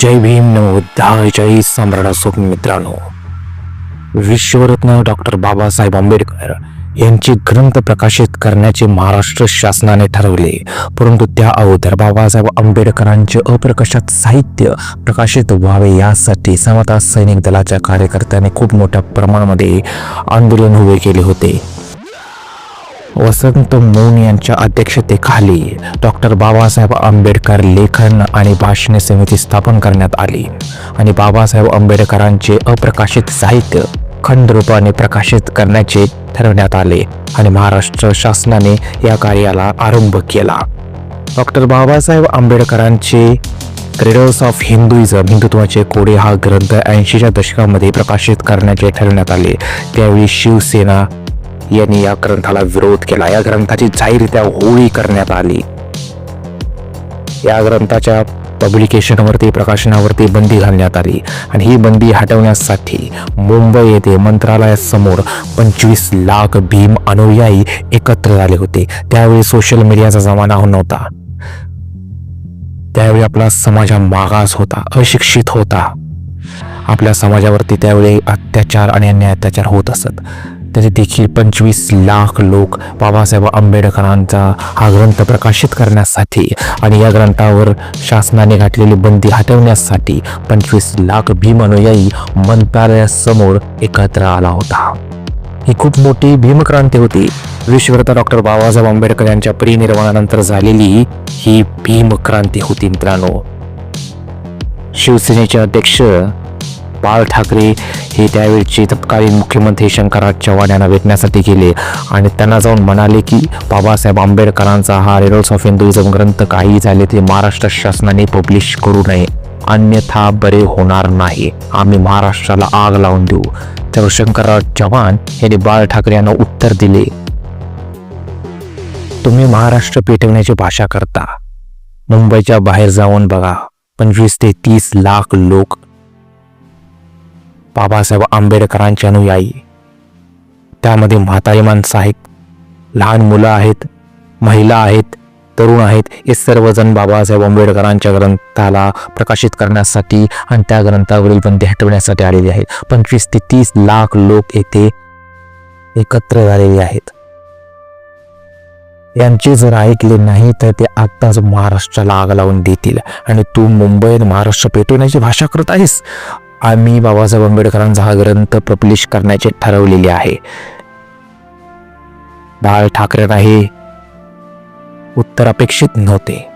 जय भीम नमोद्धाय जय सम्राट असोक मित्रांनो. विश्वरत्न डॉक्टर बाबासाहेब आंबेडकर यांचे ग्रंथ प्रकाशित करण्याचे महाराष्ट्र शासनाने ठरवले. परंतु त्या अगोदर बाबासाहेब आंबेडकरांचे अप्रकाशात साहित्य प्रकाशित व्हावे यासाठी समता सैनिक दलाच्या कार्यकर्त्यांनी खूप मोठ्या प्रमाणामध्ये आंदोलन उभे केले होते. वसंत मोन यांच्या अध्यक्षतेखाली डॉक्टर बाबासाहेब आंबेडकर लेखन आणि भाषणे समिती स्थापन करण्यात आली. आणि बाबासाहेब आंबेडकरांचे अप्रकाशित साहित्य खंडरूपाने प्रकाशित करण्याचे ठरवण्यात आले आणि महाराष्ट्र शासनाने या कार्याला आरंभ केला. डॉक्टर बाबासाहेब आंबेडकरांचे क्रेडर्स ऑफ हिंदुइझम हिंदुत्वाचे कोडे हा ग्रंथ ऐंशीच्या दशकामध्ये प्रकाशित करण्याचे ठरवण्यात आले. त्यावेळी शिवसेना यांनी या ग्रंथाला विरोध केला. या ग्रंथाची जाहीररित्या होळी करण्यात आली. या ग्रंथाच्या पब्लिकेशनवरती प्रकाशनावरती बंदी घालण्यात आली आणि ही बंदी हटवण्यासाठी मुंबई येथे मंत्रालयासमोर पंचवीस लाख भीम अनुयायी एकत्र झाले होते. त्यावेळी सोशल मीडियाचा जमाना नव्हता. त्यावेळी आपला समाज मागास होता अशिक्षित होता. आपल्या समाजावरती त्यावेळी अत्याचार आणि अन्याय अत्याचार होत असत. तरी देखील पंचवीस लाख लोक बाबासाहेब आंबेडकरांचा हा ग्रंथ प्रकाशित करण्यासाठी आणि या ग्रंथावर शासनाने घातलेली बंदी हटवण्यासाठी पंचवीस लाख भीम अनुयायी मंत्रालयासमोर एकत्र आला होता. ही खूप मोठी भीमक्रांती होती. विश्वरता डॉक्टर बाबासाहेब आंबेडकर यांच्या परिनिर्वाणानंतर झालेली ही भीमक्रांती होती मित्रांनो. शिवसेनेचे अध्यक्ष बाळ ठाकरे हे त्यावेळचे तत्कालीन मुख्यमंत्री शंकरराज चव्हाण यांना भेटण्यासाठी गेले. आणि त्यांना जाऊन म्हणाले की बाबासाहेब आंबेडकरांचा हा रेडल्स ऑफ हिंदुइझम ग्रंथ काही झाले ते महाराष्ट्र शासनाने पब्लिश करू नये. अन्यथा बरे होणार नाही. आम्ही महाराष्ट्राला आग लावून देऊ. तर शंकरराव चव्हाण यांनी बाळ ठाकरे यांना उत्तर दिले. तुम्ही महाराष्ट्र पेटवण्याची भाषा करता. मुंबईच्या बाहेर जाऊन बघा. पंचवीस ते तीस लाख लोक बाबासाहेब आंबेडकरांचे अनुयायी. त्यामध्ये म्हातारी माणसं आहेत लहान मुलं आहेत महिला आहेत तरुण आहेत हे सर्वजण बाबासाहेब आंबेडकरांच्या ग्रंथाला प्रकाशित करण्यासाठी आणि त्या ग्रंथावरील बंदी हटवण्यासाठी आलेले आहेत. पंचवीस ते तीस लाख लोक येथे एकत्र झालेले आहेत. यांचे जर ऐकले नाही तर ते आत्ताच महाराष्ट्राला आग लावून देतील. आणि तू मुंबईत महाराष्ट्र पेटवण्याची भाषा करत आहेस? आम्ही बाबासाहेब आंबेडकरांचा हा ग्रंथ पब्लिश करण्याचे ठरवलेले आहे. बाळ ठाकरेंना हे उत्तर अपेक्षित नव्हते.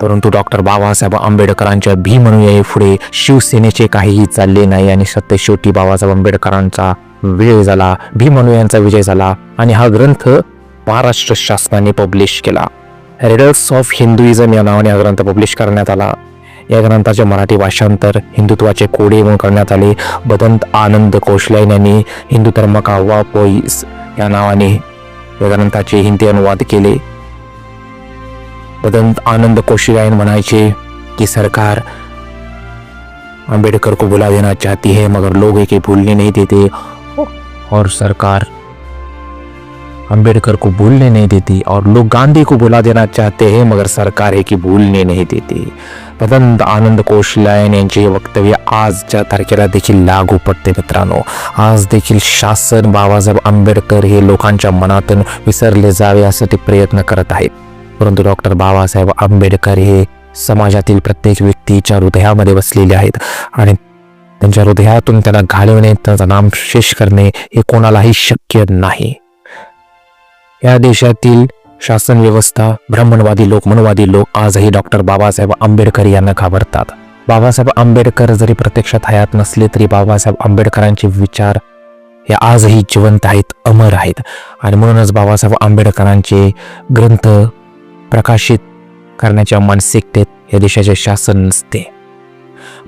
परंतु डॉक्टर बाबासाहेब आंबेडकरांच्या भीम अनुयायी पुढे शिवसेनेचे काहीही चालले नाही आणि सत्य शेवटी बाबासाहेब आंबेडकरांचा विजय झाला भीम अनुयायांचा विजय झाला आणि हा ग्रंथ महाराष्ट्र शासनाने पब्लिश केला. रेडर्स ऑफ हिंदुइझम या नावाने हा ग्रंथ पब्लिश करण्यात आला. या ग्रंथाचे मराठी भाषांतर हिंदुत्वाचे कोडे म्हणून करण्यात आले. बदंत आनंद कोशलाईन यांनी हिंदू धर्म का वा पोईस या नावाने या ग्रंथाचे हिंदी अनुवाद केले. बदंत आनंद कोशिलायन म्हणायचे की सरकार आंबेडकर को बुला देना चाहती है मगर लोग एके भूलने नहीं देते और सरकार अंबेडकर को भूलने नहीं देती और लोग गांधी को बुला देना चाहते हैं मगर सरकार है की भूलने नहीं देती। बदंत आनंद कोशलायन यांचे हे वक्तव्य आजच्या तारखेला देखील लागू पडते मित्रांनो। आज देखील शासन बाबासाहेब आंबेडकर हे लोकांच्या मनातून विसरले जावे यासाठी प्रयत्न करत आहेत. परंतु डॉक्टर बाबासाहेब आंबेडकर हे समाजातील प्रत्येक व्यक्तीच्या हृदयामध्ये बसलेले आहेत आणि त्यांच्या हृदयातून त्यांना घालवणे त्यांचा नाम शेष करणे हे कोणालाही शक्य नाही. या देशातील शासन व्यवस्था ब्राह्मणवादी लोक मनवादी लोक आजही डॉक्टर बाबासाहेब आंबेडकर यांना घाबरतात. बाबासाहेब आंबेडकर जरी प्रत्यक्षात हयात नसले तरी बाबासाहेब आंबेडकरांचे विचार हे आजही जिवंत आहेत अमर आहेत. आणि म्हणूनच बाबासाहेब आंबेडकरांचे ग्रंथ प्रकाशित करण्याच्या मानसिकतेत या देशाचे शासन नसते.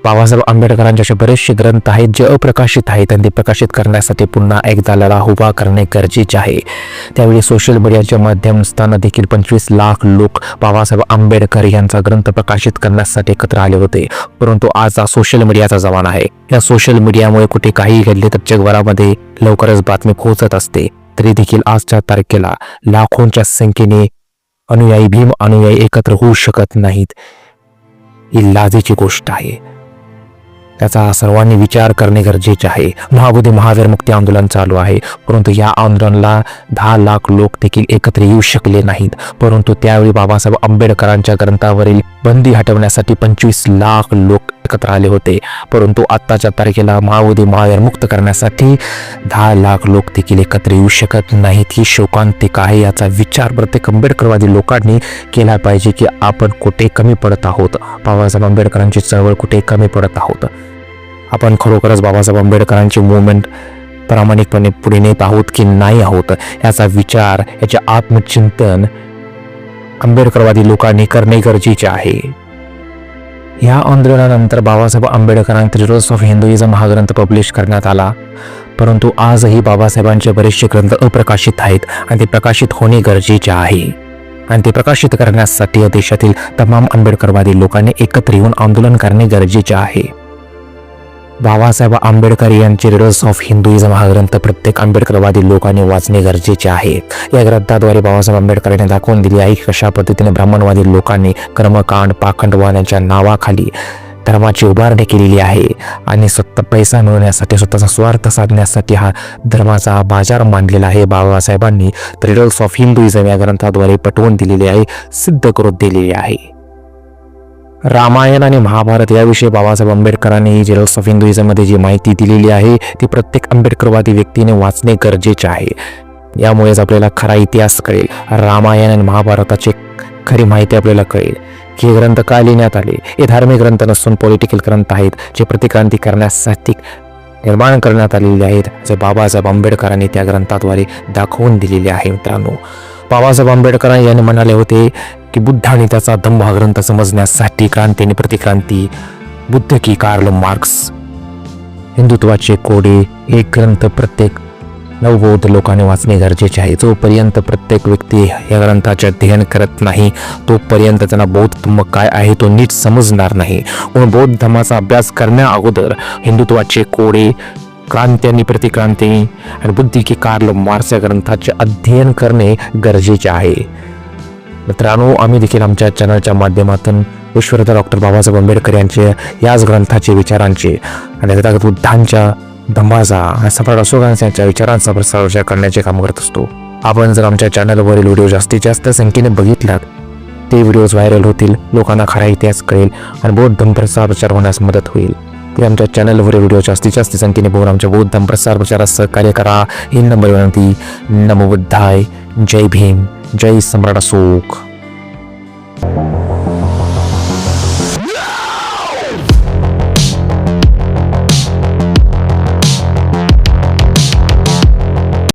बाबासाहेब आंबेडकरांचे असे बरेचसे ग्रंथ आहेत जे अप्रकाशित आहेत आणि ते प्रकाशित करण्यासाठी पुन्हा एकदा लढा उभा करणे गरजेचे आहे. त्यावेळी सोशल मीडियाच्या माध्यम असताना देखील पंचवीस लाख लोक बाबासाहेब आंबेडकर यांचा ग्रंथ प्रकाशित करण्यासाठी एकत्र आले होते. परंतु आज हा सोशल मीडियाचा जमाना आहे. या सोशल मीडियामुळे कुठे काही घडले तर जगभरामध्ये लवकरच बातमी पोहोचत असते. तरी देखील आजच्या तारखेला लाखोंच्या संख्येने अनुयायी भीम अनुयायी एकत्र होऊ शकत नाहीत. ही लाजेची गोष्ट आहे. त्याचा सर्वांनी विचार करणे गरजेचे आहे. महाबोधी महावीर मुक्ती आंदोलन चालू आहे. परंतु या आंदोलनाला दहा लाख लोक देखील एकत्र येऊ शकले नाहीत. परंतु त्यावेळी बाबासाहेब आंबेडकरांच्या ग्रंथावरील बंदी हटवण्यासाठी पंचवीस लाख लोक एकत्र आले होते. परंतु आत्ताच्या तारखेला महाबोधी महावीर मुक्त करण्यासाठी दहा लाख लोक देखील एकत्र येऊ शकत नाहीत. ही शोकांतिक आहे. याचा विचार प्रत्येक आंबेडकरवादी लोकांनी केला पाहिजे की आपण कुठे कमी पडत आहोत. बाबासाहेब आंबेडकरांची चळवळ कुठे कमी पडत आहोत? आपण खरोखरच बाबासाहेब आंबेडकरांची मुवमेंट प्रामाणिकपणे पुढे नेत आहोत की नाही आहोत याचा विचार याचे आत्मचिंतन आंबेडकरवादी लोकांनी करणे गरजेचे आहे. या आंदोलनानंतर बाबासाहेब आंबेडकरांनी थ्री ऑफ हिंदुइझम हा ग्रंथ पब्लिश करण्यात आला. परंतु आजही बाबासाहेबांचे बरेचसे ग्रंथ अप्रकाशित आहेत आणि ते प्रकाशित होणे गरजेचे आहे. आणि ते प्रकाशित करण्यासाठी या देशातील तमाम आंबेडकरवादी लोकांनी एकत्र येऊन आंदोलन करणे गरजेचे आहे. बाबासाहेब आंबेडकर यांचे रिडल्स ऑफ हिंदुइझम हा ग्रंथ प्रत्येक आंबेडकरवादी लोकांनी वाचणे गरजेचे आहे. या ग्रंथाद्वारे बाबासाहेब आंबेडकर यांनी दाखवून दिली आहे की कशा पद्धतीने ब्राह्मणवादी लोकांनी कर्मकांड पाखंडवाद यांच्या नावाखाली धर्माची उभारणी केलेली आहे आणि स्वतः पैसा मिळवण्यासाठी स्वतःचा स्वार्थ साधण्यासाठी हा धर्माचा बाजार मांडलेला आहे. बाबासाहेबांनी रिडल्स ऑफ हिंदुइझम या ग्रंथाद्वारे पटवून दिलेली आहे सिद्ध करून दिलेली आहे. रामायण आणि महाभारत याविषयी बाबासाहेब आंबेडकरांनी जेरल्स ऑफ हिंदुइझममध्ये जी माहिती दिलेली आहे ती प्रत्येक आंबेडकरवादी व्यक्तीने वाचणे गरजेचे आहे. यामुळेच आपल्याला खरा इतिहास कळेल. रामायण आणि महाभारताची खरी माहिती आपल्याला कळेल. की हे ग्रंथ का लिहिण्यात आले? हे धार्मिक ग्रंथ नसून पॉलिटिकल ग्रंथ आहेत जे प्रतिक्रांती करण्यासाठी निर्माण करण्यात आलेले आहेत जे बाबासाहेब आंबेडकरांनी त्या ग्रंथाद्वारे दाखवून दिलेले आहे मित्रांनो. बाबासाहेब आंबेडकर यांनी म्हणाले होते की बुद्ध आणि त्याचा दंभ हा ग्रंथ समजण्यासाठी क्रांती आणि प्रतिक्रांती बुद्ध की कार्ल मार्क्स. हिंदुत्वाचे कोडे हे ग्रंथ प्रत्येक नवबौद्ध लोकांनी वाचणे गरजेचे आहे. जोपर्यंत प्रत्येक व्यक्ती या ग्रंथाचे अध्ययन करत नाही तोपर्यंत त्यांना बौद्ध धर्म काय आहे तो नीट समजणार नाही. म्हणून बौद्ध धर्माचा अभ्यास करण्या अगोदर हिंदुत्वाचे कोडे क्रांती आणि प्रतिक्रांती आणि बुद्धी की कार्ल मार्क्स या ग्रंथाचे अध्ययन करणे गरजेचे आहे. मित्रांनो आम्ही देखील आमच्या चॅनलच्या माध्यमातून विश्वरथ डॉक्टर बाबासाहेब आंबेडकर यांचे याच ग्रंथाचे विचारांचे आणि तथागत बुद्धांच्या धम्माचा आणि सम्राट अशोकांच्या यांच्या विचारांचा प्रसार करण्याचे काम करत असतो. आपण जर आमच्या चॅनलवरील व्हिडिओ जास्तीत जास्त संख्येने बघितलात ते व्हिडिओज व्हायरल होतील लोकांना खरा इतिहास कळेल आणि बौद्ध धम्म प्रसार प्रचार होण्यास मदत होईल. ते आमच्या चॅनलवरील व्हिडिओ जास्तीत जास्त संख्येने बघून आमच्या बौद्ध धम्म प्रसार प्रचारात सहकार्य करा. ही नंबर विनंती. नमो बुद्धाय. जय भीम. जय सम्राट अशोक